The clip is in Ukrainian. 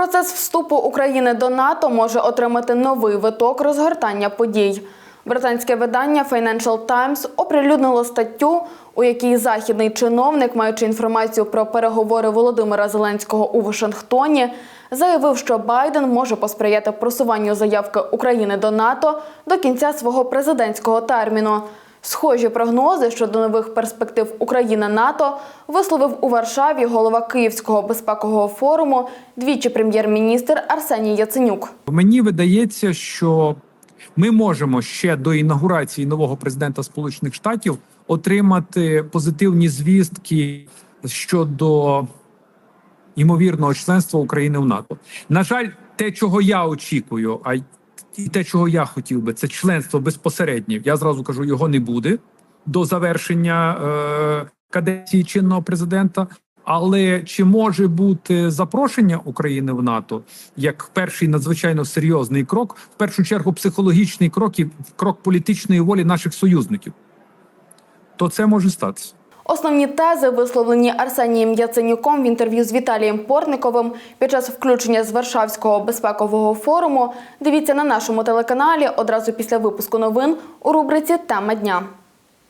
Процес вступу України до НАТО може отримати новий виток розгортання подій. Британське видання Financial Times оприлюднило статтю, у якій західний чиновник, маючи інформацію про переговори Володимира Зеленського у Вашингтоні, заявив, що Байден може посприяти просуванню заявки України до НАТО до кінця свого президентського терміну. Схожі прогнози щодо нових перспектив України НАТО висловив у Варшаві голова Київського безпекового форуму, двічі прем'єр-міністр Арсеній Яценюк. Мені видається, що ми можемо ще до інаугурації нового президента Сполучених Штатів отримати позитивні звістки щодо ймовірного членства України в НАТО. На жаль, те, чого я очікую, а і те, чого я хотів би, це членство безпосереднє. Я зразу кажу, його не буде до завершення е, каденції чинного президента. Але чи може бути запрошення України в НАТО як перший надзвичайно серйозний крок, в першу чергу психологічний крок і крок політичної волі наших союзників? То це може статися. Основні тези, висловлені Арсенієм Яценюком в інтерв'ю з Віталієм Портниковим під час включення з Варшавського безпекового форуму, дивіться на нашому телеканалі одразу після випуску новин у рубриці Тема дня.